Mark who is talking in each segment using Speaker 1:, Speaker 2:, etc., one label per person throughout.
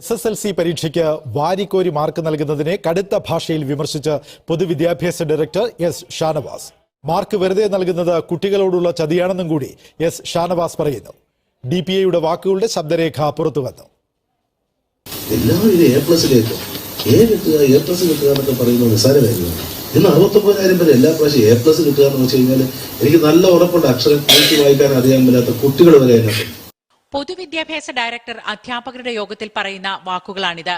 Speaker 1: S S L C പരീക്ഷയ്ക്ക് വാരിക്കോരി mark നൽകുന്നതിനെ കടുത്ത ഭാഷയിൽ വിമർശിച്ച് പൊതുവിദ്യാഭ്യാസ ഡയറക്ടർ എസ് ഷാനവാസ്. മാർക്ക് വെറുതെ നൽകുന്നത് കുട്ടികളോടുള്ള ചതിയാണെന്നും കൂടി എസ് ഷാനവാസ് പറയുന്നു. ഡി പി ഐയുടെ വാക്കുകളുടെ ശബ്ദരേഖ പുറത്തുവന്നു
Speaker 2: എല്ലാവരും ഇത് എ എ പ്ലസ് ഇന്ന് അറുപത്തൊമ്പതിനായിരം പേര് എല്ലാ പ്രാവശ്യം എ പ്ലസ് കിട്ടുക എന്ന് വെച്ച് കഴിഞ്ഞാൽ എനിക്ക് നല്ല ഉറപ്പുണ്ട്. അക്ഷരം വായിക്കാൻ അറിയാൻ പറ്റാത്ത കുട്ടികൾ വരെ അതിനകത്ത്.
Speaker 3: പൊതുവിദ്യാഭ്യാസ ഡയറക്ടർ അധ്യാപകരുടെ യോഗത്തിൽ പറയുന്ന വാക്കുകളാണിത്.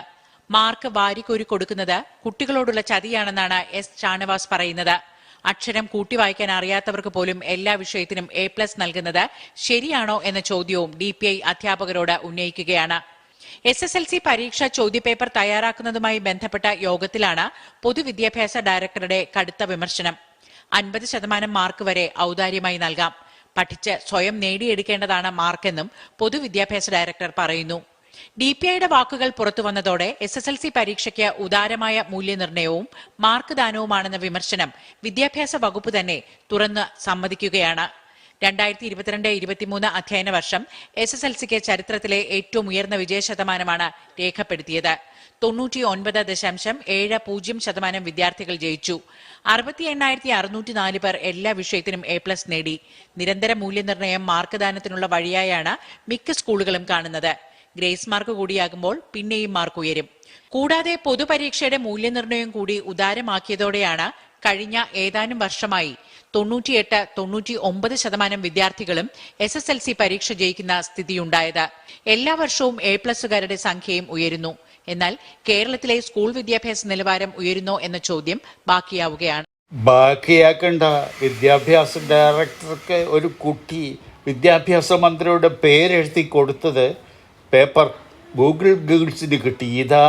Speaker 3: മാർക്ക് വാരിക്കോരി കൊടുക്കുന്നത് കുട്ടികളോടുള്ള ചതിയാണെന്നാണ് എസ് ഷാനവാസ് പറയുന്നത്. അക്ഷരം കൂട്ടി വായിക്കാൻ അറിയാത്തവർക്ക് പോലും എല്ലാ വിഷയത്തിനും എ പ്ലസ് നൽകുന്നത് ശരിയാണോ എന്ന ചോദ്യവും ഡി പി ഐ അധ്യാപകരോട് ഉന്നയിക്കുകയാണ്. എസ് എസ് എൽ സി പരീക്ഷാ ചോദ്യപേപ്പർ തയ്യാറാക്കുന്നതുമായി ബന്ധപ്പെട്ട യോഗത്തിലാണ് പൊതുവിദ്യാഭ്യാസ ഡയറക്ടറുടെ കടുത്ത വിമർശനം. അൻപത് ശതമാനം മാർക്ക് വരെ ഔദാര്യമായി നൽകാം. പഠിച്ച് സ്വയം നേടിയെടുക്കേണ്ടതാണ് മാർക്കെന്നും പൊതുവിദ്യാഭ്യാസ ഡയറക്ടർ പറയുന്നു. ഡി പി ഐയുടെ വാക്കുകൾ പുറത്തു വന്നതോടെ എസ് എസ് എൽ സി പരീക്ഷയ്ക്ക് ഉദാരമായ മൂല്യനിർണയവും മാർക്ക് ദാനവുമാണെന്ന വിമർശനം വിദ്യാഭ്യാസ വകുപ്പ് തന്നെ തുറന്ന് സമ്മതിക്കുകയാണ്. രണ്ടായിരത്തി ഇരുപത്തിരണ്ട് ഇരുപത്തിമൂന്ന് അധ്യയന വർഷം എസ് എസ് എൽ സിക്ക് ചരിത്രത്തിലെ ഏറ്റവും ഉയർന്ന വിജയ ശതമാനമാണ് രേഖപ്പെടുത്തിയത്. തൊണ്ണൂറ്റി ഒൻപത് ദശാംശം ഏഴ് പൂജ്യം ശതമാനം വിദ്യാർത്ഥികൾ ജയിച്ചു. അറുപത്തി എണ്ണായിരത്തി അറുന്നൂറ്റി നാല് പേർ എല്ലാ വിഷയത്തിനും എ പ്ലസ് നേടി. നിരന്തര മൂല്യനിർണയം മാർക്ക് ദാനത്തിനുള്ള വഴിയായാണ് മിക്ക സ്കൂളുകളും കാണുന്നത്. ഗ്രേസ് മാർക്ക് കൂടിയാകുമ്പോൾ പിന്നെയും മാർക്ക് ഉയരും. കൂടാതെ പൊതുപരീക്ഷയുടെ മൂല്യനിർണയം കൂടി ഉദാരമാക്കിയതോടെയാണ് കഴിഞ്ഞ ഏതാനും വർഷമായി തൊണ്ണൂറ്റിയെട്ട് തൊണ്ണൂറ്റി ഒമ്പത് ശതമാനം വിദ്യാർത്ഥികളും എസ് എസ് എൽ സി പരീക്ഷ ജയിക്കുന്ന സ്ഥിതിയുണ്ടായത്. എല്ലാ വർഷവും എ പ്ലസുകാരുടെ സംഖ്യയും ഉയരുന്നു. എന്നാൽ കേരളത്തിലെ സ്കൂൾ വിദ്യാഭ്യാസ നിലവാരം ഉയരുന്നോ എന്ന ചോദ്യം ബാക്കിയാവുകയാണ്.
Speaker 4: ബാക്കിയാക്കേണ്ട. വിദ്യാഭ്യാസ ഡയറക്ടർക്ക് ഒരു കുട്ടി വിദ്യാഭ്യാസ മന്ത്രിയുടെ പേരെഴുതി കൊടുത്തത് പേപ്പർ ഗൂഗിൾ ഗൂഗിൾസിന് കിട്ടി ഇതാ